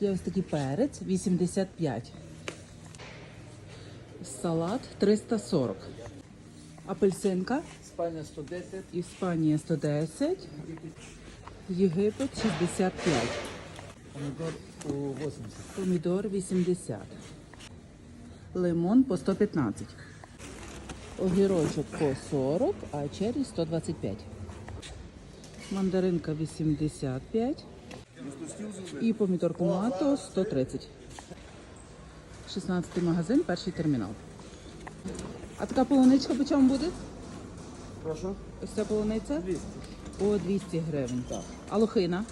Є ось такий перець 85. Салат 340. Апельсинка Іспанія 110, Іспанія 110. Єгипет 65. помідор 80. Помідор 80. Лимон по 115. Огірочок по 40, а черрі 125. Мандаринка 85. І помідорку мато 130. 16 магазин, перший термінал. А така полуничка по чому буде? Прошу. Ось ця полуниця? 200. По 200 гривень. Так. А лохина?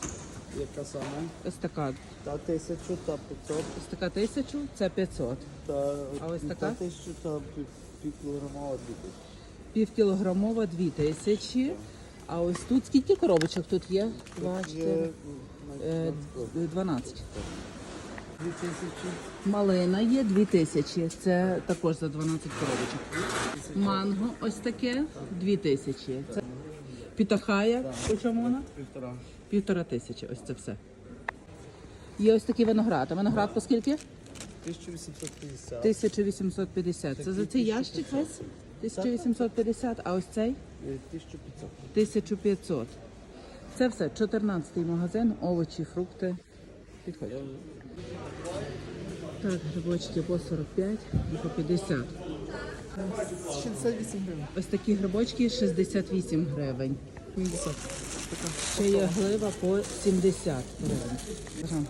Яка саме? Ось така. Та тисячу, та 500. Ось така тисячу, це 500. Та, а ось така? Та тисячу, та півкілограмова 2 тисячі. Півкілограмова 2 тисячі. А ось тут скільки коробочок тут є? Бачите? Е, 12. Дві тисячі. Малина є 2000. Це також за 12 коробочок. Манго ось таке 2000. Це пітахая. По чому вона? Півтора. Півтора тисячі. Ось це все. Є ось такі виноград. А виноград по скільки? 1850. 1850. Це за цей ящик весь? 1850, а ось цей? Е, 1500. 1500. Це все 14-й магазин, овочі, фрукти. Підходять. Так, грибочки по 45 і по 50. 68 гривень. Ось такі грибочки 68 гривень. 70. Ще є глива по 70 гривень.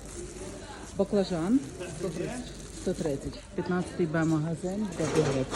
Баклажан. Баклажан 130. 15-й Б магазин, де гриб.